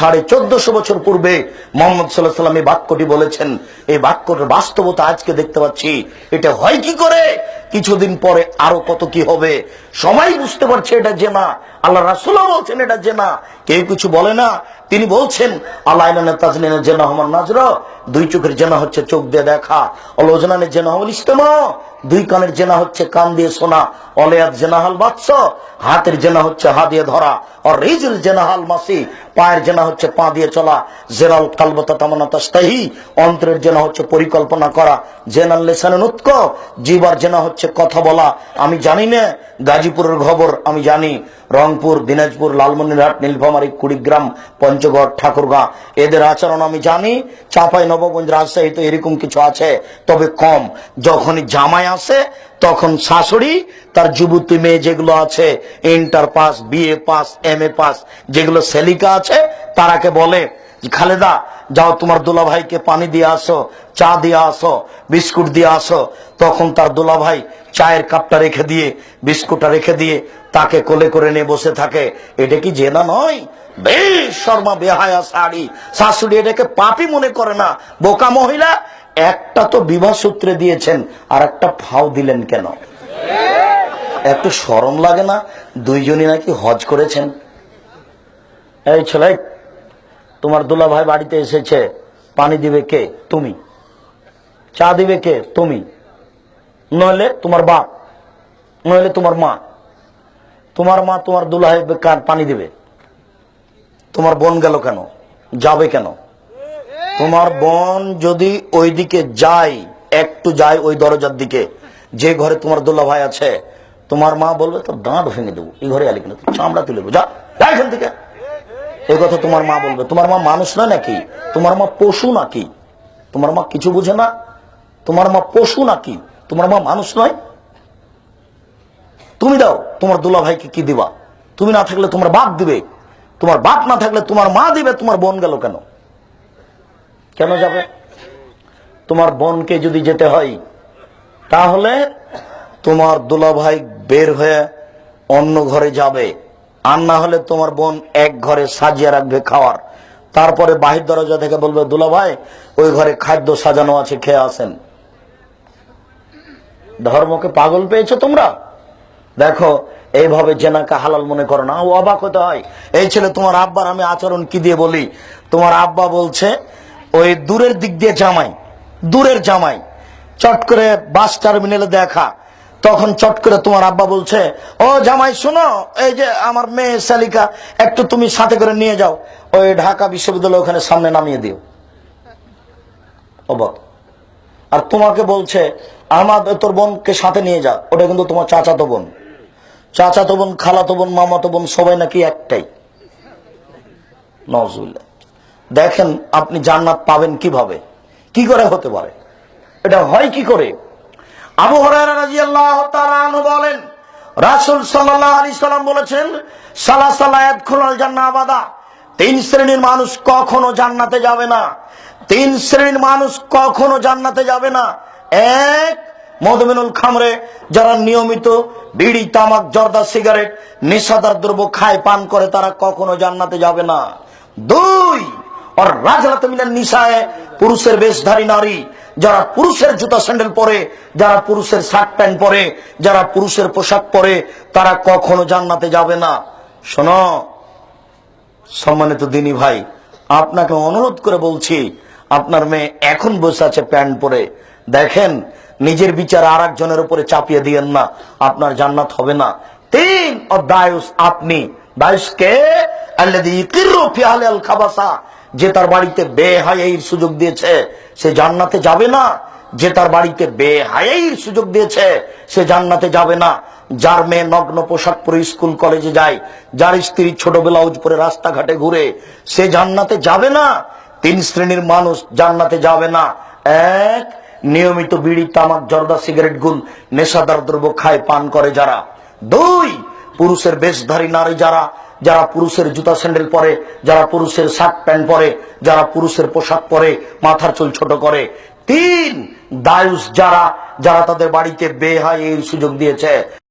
সাড়ে চোদ্দশো বছর পূর্বে মোহাম্মদ সাল্লাহ সাল্লাম এই বাক্যটি বলেছেন। এই বাক্যটার বাস্তবতা আজকে দেখতে পাচ্ছি। এটা হয় কি করে? কিছুদিন পরে আরও কত কি হবে? সবাই বুঝতে পারছে এটা যে না আল্লাহ রাসুল্লাহ বলছেন এটা যে না কেউ কিছু বলে না। তিনি বলছেন, আল্লাহ জেনা হমান নাজর। দুই চোখের জেনা হচ্ছে চোখ দিয়ে দেখা, অলোজনানের জেনা হল ইস্তেমা দুই কানের জেনা হচ্ছে কান দিয়ে শোনা, অলেয়াত জেনাহাল বাৎস হাতের জেনা হচ্ছে হা দিয়ে ধরা, আর রিজুল জেনাহাল মাসি। পায়ের জেনা হচ্ছে পা দিয়ে চলা, জেনাল কালবতা তামানা তাস্তাহি অন্তরের জেনা হচ্ছে পরিকল্পনা করা, জেনাল লেসানের উৎক জিবার জেনা হচ্ছে কথা বলা, আমি জানি না, গাজীপুরের খবর আমি জানি। রংপুর, দিনাজপুর, লালমনিরহাট, নীলফামারী, কুড়িগ্রাম, পঞ্চগড়, ঠাকুরগাঁ, এদের আচরণ আমি জানি। চাঁপাই নবগঞ্জ রাজশাহী তো এরকম কিছু আছে, তবে কম। যখনই জামাই আসে, তখন শাশুড়ি, তার যুবতী মেয়ে যেগুলো আছে, inter pass, BA pass M A pass, যেগুলো সেলিকা আছে, তারাকে বলে খালেদা, যাও তোমার দুলা ভাইকে পানি দিয়ে আসো, চা দিয়ে আসো, বিস্কুট দিয়ে আসো। তখন তার দুলা ভাই চায়ের কাপটা রেখে দিয়ে, বিস্কুটটা রেখে দিয়ে তাকে কোলে করে নিয়ে বসে থাকে। এটা কি জেনা নয়? বেশ, শর্মা বেহায়া শাড়ি। শাশুড়ি এটাকে পাপি মনে করে না। বোকা মহিলা, একটা তো বিবাহ সূত্রে দিয়েছেন, আর একটা ফাও দিলেন কেন? একটু সরম লাগে না? দুইজনই নাকি হজ করেছেন। এই ছেলে, তোমার দুলা ভাই বাড়িতে এসেছে। পানি দিবে কে? তুমি। চা দিবে কে? তুমি। নইলে তোমার বাপ, নইলে তোমার মা। তোমার মা তোমার কার পানি দিবে। তোমার বোন গেল কেন? যাবে কেন? তোমার বোন যদি ওইদিকে যায়, একটু যায় ওই দরজার দিকে, যে ঘরে তোমার দুল্লা ভাই আছে, তোমার মা বলবে তো দাঁত ভেঙে দেবো, এই ঘরে আলি কিনা? চামড়া তুলে যা এখান থেকে। এই কথা তোমার মা বলবে। তোমার মা মানুষ না নাকি? তোমার মা পশু নাকি? তোমার মা কিছু বুঝে না? তোমার মা পশু নাকি? তোমার মা মানুষ নয়? তুমি দাও, তোমার দুলা ভাইকে কি দিবা? তুমি না থাকলে তোমার বাপ দিবে। তোমার বাপ না থাকলে তোমার মা দিবে, তোমার বোন গেল কেন? কেন যাবে? তোমার বোনকে যদি যেতে হয়, তাহলে তোমার দুলা ভাই বের হয়ে অন্য ঘরে যাবে। আর না হলে তোমার বোন এক ঘরে সাজিয়ে রাখবে খাওয়ার। তারপরে বাহির দরজা থেকে বলবে, দুলা ভাই, ওই ঘরে খাদ্য সাজানো আছে, খেয়ে আসেন। ধর্মকে পাগল পেয়েছ তোমরা? দেখো, এইভাবে জেনাকে হালাল মনে করো না। ও অবাক হতে হয়, এই ছেলে, তোমার আব্বার আমি আচরণ কি দিয়ে বলি? তোমার আব্বা বলছে, ওই দূরের দিক দিয়ে জামাই, দূরের জামাই, চট করে বাস টার্মিনালে দেখা। তখন চট করে তোমার আব্বা বলছে, ও জামাই, শোনো, এই যে আমার মেয়ে শালিকা, একটু তুমি সাথে করে নিয়ে যাও। ওই ঢাকা বিশ্ববিদ্যালয় ওখানে সামনে নামিয়ে দিও। অবাক। আর তোমাকে বলছে আমার তোর বোনকে সাথে নিয়ে যা, ওটা কিন্তু তোমার চাচাতো বোন। চাচাতো বোন, খালাতো বোন, মামাতো বোন, সবাই নাকি একটাই। নজরুল্লাহ দেখেন আপনি জান্নাত পাবেন কীভাবে? কি করে হতে পারে? এটা হয় কি করে? আবু বলেন, রাসূল সাল্লাম বলেছেন সালা আবাদা। তিন শ্রেণির মানুষ কখনো জান্নাতে যাবে না। তিন শ্রেণির মানুষ কখনো জান্নাতে যাবে না। এক মধুমিনুল খামরে, যারা নিয়মিত বিড়ি, তামাক, জর্দা, সিগারেট, নেশাদার দ্রব্য খায়, পান করে, তারা কখনো জান্নাতে যাবে না। দুই আর রাজরাতে মিলেন নিশায় পুরুষের বেশধারী নারী, যারা পুরুষের জুতা স্যান্ডেল পরে, যারা পুরুষের শার্ট প্যান্ট পরে, যারা পুরুষের পোশাক পরে, তারা কখনো জান্নাতে যাবে না। শোনো, সম্মানিত দিনী ভাই, আপনাকে অনুরোধ করে বলছি, আপনার মেয়ে এখন বসে আছে প্যান্ট পরে। দেখেন নিজের বিচার আর একজনের উপরে চাপিয়ে দিয়েন না। আপনার জান্নাত হবে না। তিন ও দায়ুস আপনি। যে তার বাড়িতে বেহায়াইর সুযোগ দিয়েছে, সে জান্নাতে যাবে না। যে তার বাড়িতে বেহায়াইর সুযোগ দিয়েছে, সে জান্নাতে যাবে না। যার মেয়ে নগ্ন পোশাক পরে স্কুল কলেজে যায়, যার স্ত্রী ছোট ব্লাউজ পরে রাস্তাঘাটে ঘুরে, সে জান্নাতে যাবে না। তিন শ্রেণির মানুষ জান্নাতে যাবে না। এক নিয়মিত বিড়ি, তামাক, জর্দা, সিগারেট, গুল, নেশাদার দ্রব্য খায়, পান করে যারা। দুই, পুরুষের বেশধারী নারী যারা যারা পুরুষের জুতা স্যান্ডেল পরে, যারা পুরুষের শার্ট প্যান্ট পরে, যারা পুরুষের পোশাক পরে, মাথার চুল ছোট করে। তিন, দায়ুস যারা যারা তাদের বাড়িতে বেহাই সুযোগ দিয়েছে।